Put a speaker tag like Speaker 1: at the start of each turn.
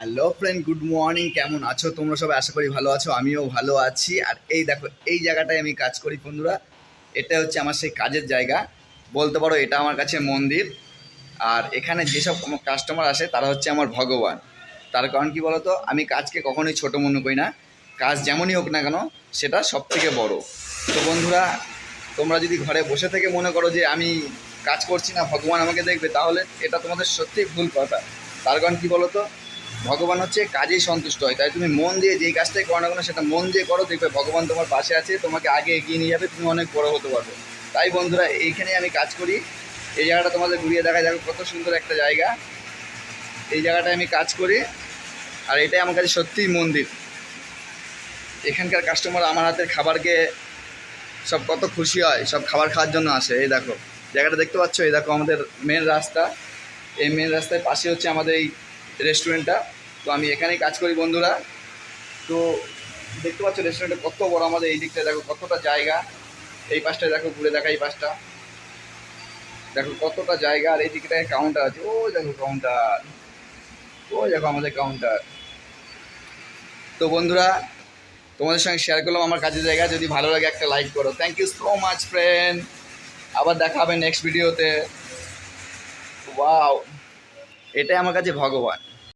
Speaker 1: Hello friend good morning কেমন আছো? তোমরা সবাই আশা করি ভালো আছো, আমিও ভালো আছি। আর এই দেখো, এই জায়গাটায় আমি কাজ করি বন্ধুরা। এটা হচ্ছে আমার সেই কাজের জায়গা। বলতে পারো এটা আমার কাছে মন্দির। আর এখানে যেসব কাস্টমার আসে, তারা হচ্ছে আমার ভগবান। তার কারণ কি বলতো? আমি কাজকে কখনোই ছোট মনে করি না। কাজ যেমনই হোক না কেন, সেটা সব থেকে বড়। তো বন্ধুরা, তোমরা যদি ঘরে বসে থেকে মনে করো যে আমি কাজ করছি না, ভগবান আমাকে দেখবে, তাহলে এটা তোমাদের সত্যিই ভুল কথা। তার কারণ কি বলতো? ভগবান হচ্ছে কাজেই সন্তুষ্ট হয়। তাই তুমি মন দিয়ে যেই কাজটাই করো না কেন, সেটা মন দিয়ে করো। দেখবে ভগবান তোমার পাশে আছে, তোমাকে আগে এগিয়ে নিয়ে যাবে, তুমি অনেক বড় হতে পারবে। তাই বন্ধুরা, এইখানেই আমি কাজ করি। এই জায়গাটা তোমাদের ঘুরিয়ে দেখা যাবে কত সুন্দর একটা জায়গা। এই জায়গাটায় আমি কাজ করি। আর এটাই আমার কাছে সত্যিই মন্দির। এখানকার কাস্টমার আমার হাতের খাবারকে সব কত খুশি হয়, সব খাবার খাওয়ার জন্য আসে। এই দেখো, জায়গাটা দেখতে পাচ্ছ? এই দেখো আমাদের মেন রাস্তা। এই মেন রাস্তার পাশে হচ্ছে আমাদের এই রেস্টুরেন্টটা। তো আমি এখানেই কাজ করি বন্ধুরা। তো দেখতে পাচ্ছ রেস্টুরেন্টটা কত বড় আমাদের এই দিকটা দেখো কতটা জায়গা। এই পাশটা দেখো, ঘুরে দেখা এই পাশটা। দেখো কতটা জায়গা। আর এই দিকটায় কাউন্টার আছে। ও দেখো কাউন্টার ও দেখো আমাদের কাউন্টার তো বন্ধুরা, তোমাদের সঙ্গে শেয়ার করলাম আমার কাজের জায়গা। যদি ভালো লাগে একটা লাইক করো। Thank you so much friend আবার দেখা হবে নেক্সট ভিডিওতে ওয়াও এটাই আমার কাছে ভগবান।